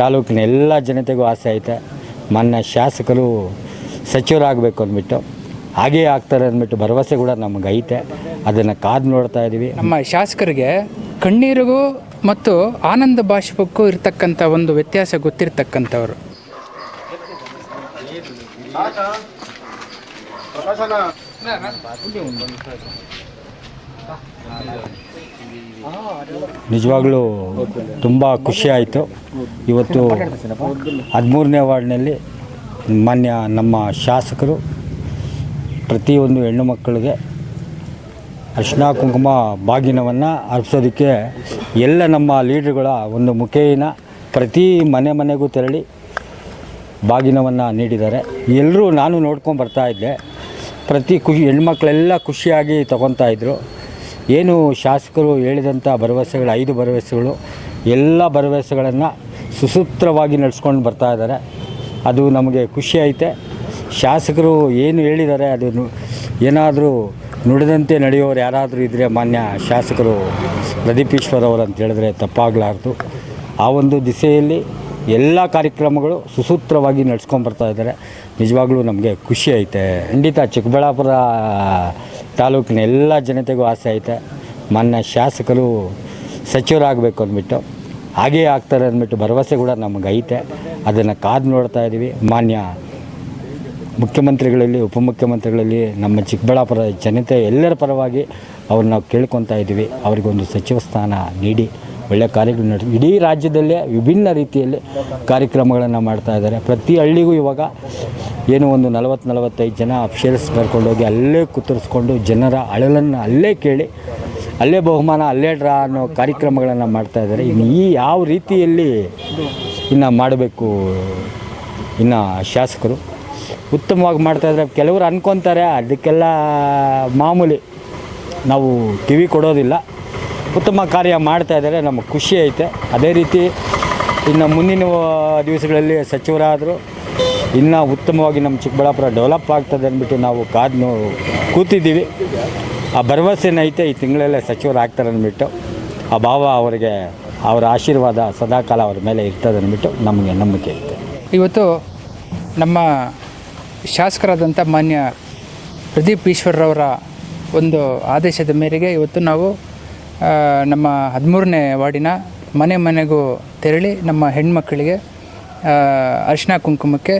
ತಾಲೂಕಿನ ಎಲ್ಲ ಜನತೆಗೂ ಆಸೆ ಐತೆ. ಮೊನ್ನೆ ಶಾಸಕರು ಸಚಿವರಾಗಬೇಕು ಅಂದ್ಬಿಟ್ಟು ಹಾಗೇ ಆಗ್ತಾರೆ ಅಂದ್ಬಿಟ್ಟು ಭರವಸೆ ಕೂಡ ನಮಗೆ ಐತೆ. ಅದನ್ನು ಕಾದು ನೋಡ್ತಾ ಇದ್ದೀವಿ ನಮ್ಮ ಶಾಸಕರಿಗೆ ಕಣ್ಣೀರಿಗೂ ಮತ್ತು ಆನಂದ ಬಾಷ್ಪಕ್ಕೂ ಇರ್ತಕ್ಕಂಥ ಒಂದು ವ್ಯತ್ಯಾಸ ಗೊತ್ತಿರ್ತಕ್ಕಂಥವ್ರು. ನಿಜವಾಗ್ಲೂ ತುಂಬ ಖುಷಿ ಆಯಿತು. ಇವತ್ತು ಹದಿಮೂರನೇ ವಾರ್ಡ್ನಲ್ಲಿ ಮಾನ್ಯ ನಮ್ಮ ಶಾಸಕರು, ಪ್ರತಿಯೊಂದು ಹೆಣ್ಣು ಮಕ್ಕಳಿಗೆ ಅರ್ಶಿನ ಕುಂಕುಮ ಬಾಗಿನವನ್ನು ಅರ್ಪಿಸೋದಕ್ಕೆ ಎಲ್ಲ ನಮ್ಮ ಲೀಡ್ರುಗಳ ಒಂದು ಮುಖೇನ ಪ್ರತಿ ಮನೆ ಮನೆಗೂ ತೆರಳಿ ಬಾಗಿನವನ್ನು ನೀಡಿದ್ದಾರೆ. ಎಲ್ಲರೂ ನಾನು ನೋಡ್ಕೊಂಡು ಬರ್ತಾಯಿದ್ದೆ ಪ್ರತಿ ಖುಷಿ ಹೆಣ್ಮಕ್ಳೆಲ್ಲ ಖುಷಿಯಾಗಿ ತೊಗೊತಾಯಿದ್ರು ಏನು ಶಾಸಕರು ಹೇಳಿದಂಥ ಭರವಸೆಗಳು, ಐದು ಭರವಸೆಗಳು, ಎಲ್ಲ ಭರವಸೆಗಳನ್ನು ಸುಸೂತ್ರವಾಗಿ ನಡೆಸ್ಕೊಂಡು ಬರ್ತಾ ಇದ್ದಾರೆ. ಅದು ನಮಗೆ ಖುಷಿ ಐತೆ. ಶಾಸಕರು ಏನು ಹೇಳಿದ್ದಾರೆ, ಅದು ಏನಾದರೂ ನುಡಿದಂತೆ ನಡೆಯೋರು ಯಾರಾದರೂ ಇದ್ದರೆ ಮಾನ್ಯ ಶಾಸಕರು ಪ್ರದೀಪ್ ಅವರು ಅಂತ ಹೇಳಿದ್ರೆ ತಪ್ಪಾಗಲಾರ್ದು. ಆ ಒಂದು ದಿಸೆಯಲ್ಲಿ ಎಲ್ಲ ಕಾರ್ಯಕ್ರಮಗಳು ಸುಸೂತ್ರವಾಗಿ ನಡೆಸ್ಕೊಂಡು ಬರ್ತಾ ಇದ್ದಾರೆ. ನಿಜವಾಗ್ಲೂ ನಮಗೆ ಖುಷಿ ಐತೆ. ಖಂಡಿತ ಚಿಕ್ಕಬಳ್ಳಾಪುರ ತಾಲೂಕಿನ ಎಲ್ಲ ಜನತೆಗೂ ಆಸೆ ಐತೆ. ಮೊನ್ನೆ ಶಾಸಕರು ಸಚಿವರಾಗಬೇಕು ಅಂದ್ಬಿಟ್ಟು. ಹಾಗೇ ಆಗ್ತಾರೆ ಅಂದ್ಬಿಟ್ಟು ಭರವಸೆ ಕೂಡ ನಮಗೈತೆ ಅದನ್ನು ಕಾದು ನೋಡ್ತಾ ಇದ್ದೀವಿ ಮಾನ್ಯ ಮುಖ್ಯಮಂತ್ರಿಗಳಲ್ಲಿ, ಉಪಮುಖ್ಯಮಂತ್ರಿಗಳಲ್ಲಿ, ನಮ್ಮ ಚಿಕ್ಕಬಳ್ಳಾಪುರ ಜನತೆ ಎಲ್ಲರ ಪರವಾಗಿ ಅವ್ರನ್ನ ನಾವು ಕೇಳ್ಕೊತಾ ಇದ್ದೀವಿ ಅವರಿಗೊಂದು ಸಚಿವ ಸ್ಥಾನ ನೀಡಿ. ಒಳ್ಳೆಯ ಕಾರ್ಯಕ್ರಮ ನಡೆಸಿ. ಇಡೀ ರಾಜ್ಯದಲ್ಲೇ ವಿಭಿನ್ನ ರೀತಿಯಲ್ಲಿ ಕಾರ್ಯಕ್ರಮಗಳನ್ನು ಮಾಡ್ತಾ ಇದ್ದಾರೆ. ಪ್ರತಿ ಹಳ್ಳಿಗೂ ಇವಾಗ ಏನು ಒಂದು ನಲವತ್ತು, ನಲವತ್ತೈದು ಜನ ಅಫ್ಷೇರ್ಸ್ ಕರ್ಕೊಂಡೋಗಿ ಅಲ್ಲೇ ಕುತ್ತರಿಸ್ಕೊಂಡು ಜನರ ಅಳಲನ್ನು ಅಲ್ಲೇ ಕೇಳಿ, ಅಲ್ಲೇ ಬಹುಮಾನ, ಅಲ್ಲೇ ಡ್ರಾ ಅನ್ನೋ ಕಾರ್ಯಕ್ರಮಗಳನ್ನು ಮಾಡ್ತಾ ಇದ್ದಾರೆ. ಇನ್ನು ಈ ಯಾವ ರೀತಿಯಲ್ಲಿ ಇನ್ನು ಮಾಡಬೇಕು ಇನ್ನು ಶಾಸಕರು? ಉತ್ತಮವಾಗಿ ಮಾಡ್ತಾಯಿದ್ರೆ ಕೆಲವರು ಅನ್ಕೊತಾರೆ, ಅದಕ್ಕೆಲ್ಲ ಮಾಮೂಲಿ ನಾವು ಕಿವಿ ಕೊಡೋದಿಲ್ಲ. ಉತ್ತಮ ಕಾರ್ಯ ಮಾಡ್ತಾ ಇದ್ದಾರೆ, ನಮಗೆ ಖುಷಿ ಐತೆ. ಅದೇ ರೀತಿ ಇನ್ನು ಮುಂದಿನ ದಿವಸಗಳಲ್ಲಿ ಸಚಿವರಾದರೂ, ಇನ್ನೂ ಉತ್ತಮವಾಗಿ ನಮ್ಮ ಚಿಕ್ಕಬಳ್ಳಾಪುರ ಡೆವಲಪ್ ಆಗ್ತದೆ ಅಂದ್ಬಿಟ್ಟು ನಾವು ಕಾದು ಕೂತಿದ್ದೀವಿ. ಆ ಭರವಸೆನೈತೆ ಈ ತಿಂಗಳಲ್ಲೇ ಸಚಿವರಾಗ್ತಾರೆ ಅಂದ್ಬಿಟ್ಟು, ಆ ಭಾವ ಅವರಿಗೆ, ಅವರ ಆಶೀರ್ವಾದ ಸದಾಕಾಲ ಅವರ ಮೇಲೆ ಇರ್ತದೆ ಅಂದ್ಬಿಟ್ಟು ನಮಗೆ ನಂಬಿಕೆ ಐತೆ. ಇವತ್ತು ನಮ್ಮ ಶಾಸಕರಾದಂಥ ಮಾನ್ಯ ಪ್ರದೀಪ್ ಈಶ್ವರ್ರವರ ಒಂದು ಆದೇಶದ ಮೇರೆಗೆ ಇವತ್ತು ನಾವು ನಮ್ಮ ಹದಿಮೂರನೇ ವಾರ್ಡಿನ ಮನೆ ಮನೆಗೂ ತೆರಳಿ ನಮ್ಮ ಹೆಣ್ಮಕ್ಕಳಿಗೆ ಅರ್ಶಿನ ಕುಂಕುಮಕ್ಕೆ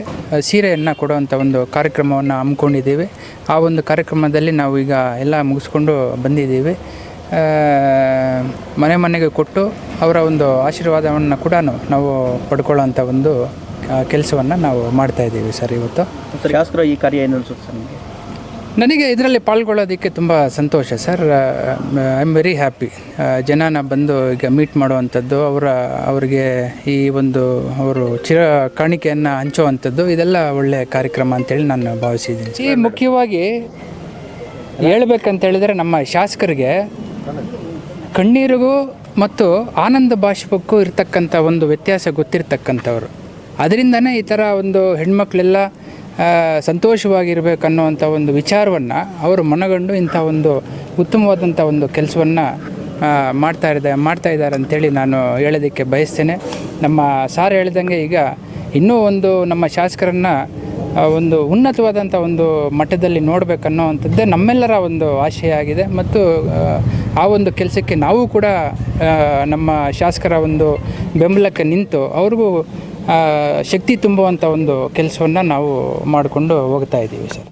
ಸೀರೆಯನ್ನು ಕೊಡುವಂಥ ಒಂದು ಕಾರ್ಯಕ್ರಮವನ್ನು ಹಮ್ಮಿಕೊಂಡಿದ್ದೀವಿ. ಆ ಒಂದು ಕಾರ್ಯಕ್ರಮದಲ್ಲಿ ನಾವು ಈಗ ಎಲ್ಲ ಮುಗಿಸ್ಕೊಂಡು ಬಂದಿದ್ದೀವಿ. ಮನೆ ಮನೆಗೆ ಕೊಟ್ಟು ಅವರ ಒಂದು ಆಶೀರ್ವಾದವನ್ನು ಕೂಡ ನಾವು ಪಡ್ಕೊಳ್ಳೋಂಥ ಒಂದು ಕೆಲಸವನ್ನು ನಾವು ಮಾಡ್ತಾಯಿದ್ದೀವಿ ಸರ್ ಇವತ್ತು. ಶಾಸಕರು ಈ ಕಾರ್ಯ ಏನು ಅನಿಸುತ್ತೆ ಸರ್ ನಿಮಗೆ? ನನಗೆ ಇದರಲ್ಲಿ ಪಾಲ್ಗೊಳ್ಳೋದಕ್ಕೆ ತುಂಬ ಸಂತೋಷ sir. I am very happy ಜನನ ಬಂದು ಈಗ ಮೀಟ್ ಮಾಡುವಂಥದ್ದು ಅವರ ಅವರಿಗೆ ಈ ಒಂದು ಅವರು ಚಿರ ಕಾಣಿಕೆಯನ್ನು ಹಂಚುವಂಥದ್ದು ಇದೆಲ್ಲ ಒಳ್ಳೆಯ ಕಾರ್ಯಕ್ರಮ ಅಂತೇಳಿ ನಾನು ಭಾವಿಸಿದ್ದೀನಿ ಈ ಮುಖ್ಯವಾಗಿ ಹೇಳ್ಬೇಕಂತ ಹೇಳಿದರೆ ನಮ್ಮ ಶಾಸಕರಿಗೆ ಕಣ್ಣೀರಿಗೂ ಮತ್ತು ಆನಂದ ಬಾಷ್ಪಕ್ಕೂ ಇರತಕ್ಕಂಥ ಒಂದು ವ್ಯತ್ಯಾಸ ಗೊತ್ತಿರ್ತಕ್ಕಂಥವ್ರು. ಅದರಿಂದನೇ ಈ ಥರ ಒಂದು ಹೆಣ್ಮಕ್ಳೆಲ್ಲ ಸಂತೋಷವಾಗಿರ್ಬೇಕನ್ನೋವಂಥ ಒಂದು ವಿಚಾರವನ್ನು ಅವರು ಮನಗಂಡು ಇಂಥ ಒಂದು ಉತ್ತಮವಾದಂಥ ಒಂದು ಕೆಲಸವನ್ನು ಮಾಡ್ತಾ ಇದ್ದ ಮಾಡ್ತಾ ಇದ್ದಾರೆ ಅಂತೇಳಿ ನಾನು ಹೇಳೋದಕ್ಕೆ ಬಯಸ್ತೇನೆ. ನಮ್ಮ ಸಾರ್ ಹೇಳ್ದಂಗೆ ಈಗ ಇನ್ನೂ ಒಂದು ನಮ್ಮ ಶಾಸಕರನ್ನು ಒಂದು ಉನ್ನತವಾದಂಥ ಒಂದು ಮಟ್ಟದಲ್ಲಿ ನೋಡಬೇಕನ್ನೋವಂಥದ್ದೇ ನಮ್ಮೆಲ್ಲರ ಒಂದು ಆಶಯ ಆಗಿದೆ ಮತ್ತು ಆ, ಒಂದು ಕೆಲಸಕ್ಕೆ ನಾವು ಕೂಡ ನಮ್ಮ ಶಾಸಕರ ಒಂದು ಬೆಂಬಲಕ್ಕೆ ನಿಂತು ಅವ್ರಿಗೂ ಶಕ್ತಿ ತುಂಬುವಂಥ ಒಂದು ಕೆಲಸವನ್ನು ನಾವು ಮಾಡಿಕೊಂಡು ಹೋಗ್ತಾ ಇದ್ದೀವಿ ಸರ್.